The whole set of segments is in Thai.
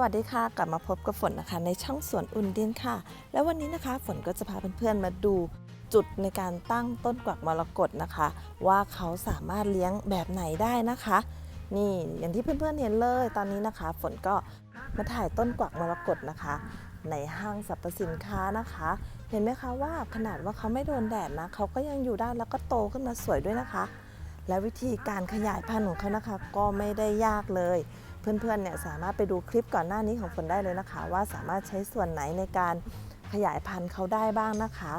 วัสดีค่ะ กลับมาพบกับฝนนะคะในช่องสวนอุ่นดินค่ะ แล้ววันนี้นะคะฝนก็จะพาเพื่อนๆมาดูจุดในการตั้งต้นกวักมรกตนะคะ ว่าเขาสามารถเลี้ยงแบบไหนได้นะคะ นี่อย่างที่เพื่อนๆเห็นเลยตอนนี้นะคะ ฝนก็มาถ่ายต้นกวักมรกตนะคะ ในห้างสรรพสินค้านะคะ เห็นไหมคะว่าขนาดว่าเขาไม่โดนแดดนะเขาก็ยังอยู่ได้แล้วก็โตขึ้นมาสวยด้วยนะคะ และวิธีการขยายพันธุ์ของเขานะคะ ก็ไม่ได้ยากเลย เพื่อนๆเนี่ยสามารถไปดูคลิปก่อนหน้านี้ของฝนได้เลยนะคะ ว่าสามารถใช้ส่วนไหนในการขยายพันธุ์เขาได้บ้างนะคะ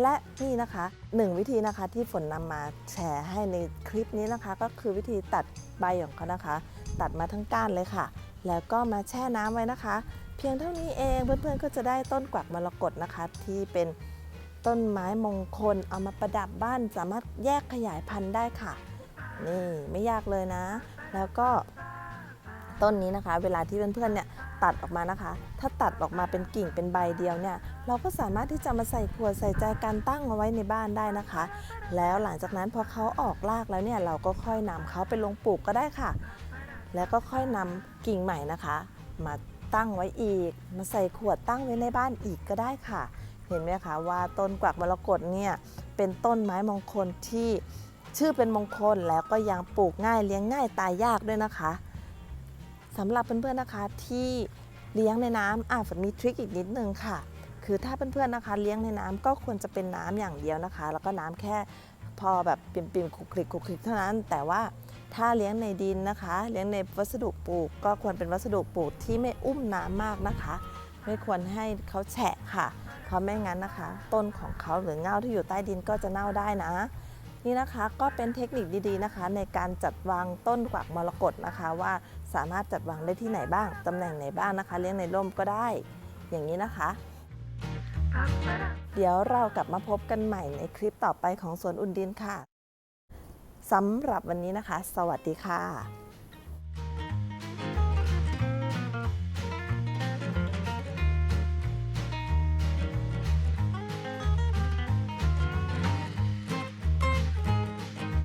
และนี่นะคะหนึ่งวิธีนะคะที่ฝนนำมาแชร์ให้ในคลิปนี้นะคะ ก็คือวิธีตัดใบของเขานะคะ ตัดมาทั้งก้านเลยค่ะ แล้วก็มาแช่น้ำไว้นะคะ เพียงเท่านี้เองเพื่อนๆก็จะได้ต้นกวักมรกตนะคะ ที่เป็นต้นไม้มงคลเอามาประดับบ้านสามารถแยกขยายพันธุ์ได้ค่ะ นี่ไม่ยากเลยนะ แล้วก็ต้นนี้นะคะ เวลาที่เพื่อนๆเนี่ยตัดออกมานะคะ ถ้าตัดออกมาเป็นกิ่งเป็นใบเดียวเนี่ย เราก็สามารถที่จะมาใส่ขวดใส่ใจการตั้งเอาไว้ในบ้านได้นะคะ แล้วหลังจากนั้นพอเขาออกรากแล้วเนี่ยเราก็ค่อยนำเขาไปลงปลูกก็ได้ค่ะ แล้วก็ค่อยนำกิ่งใหม่นะคะ มาตั้งไว้อีก มาใส่ขวดตั้งไว้ในบ้านอีกก็ได้ค่ะ เห็นไหมคะว่าต้นกวักมรกตเนี่ยเป็นต้นไม้มงคลที่ ชื่อเป็นมงคลแล้วก็ยังปลูกง่ายเลี้ยงง่ายตายยากด้วยนะคะสำหรับเพื่อนๆนะคะที่เลี้ยงในน้ำอะฝนมีทริคอีกนิดนึงค่ะ คือถ้าเพื่อนๆนะคะ เลี้ยงในน้ำก็ควรจะเป็นน้ำอย่างเดียวนะคะ แล้วก็น้ำแค่พอแบบปิ่มๆคลุกคลิกคลุกคลิกเท่านั้น แต่ว่าถ้าเลี้ยงในดินนะคะ เลี้ยงในวัสดุปลูก ก็ควรเป็นวัสดุปลูกที่ไม่อุ้มน้ำมากนะคะ ไม่ควรให้เขาแฉะค่ะ เพราะไม่งั้นนะคะ ต้นของเขาหรือเงาที่อยู่ใต้ดินก็จะเน่าได้นะ นี่นะคะก็เป็นเทคนิคดีๆนะคะ ในการจัดวางต้นกวักมรกตนะคะ ว่าสามารถจัดวางได้ที่ไหนบ้างตำแหน่งไหนบ้างนะคะ เลี้ยงในร่มก็ได้ อย่างนี้นะคะ เดี๋ยวเรากลับมาพบกันใหม่ในคลิปต่อไปของสวนอุ่นดินค่ะสำหรับวันนี้นะคะ สวัสดีค่ะ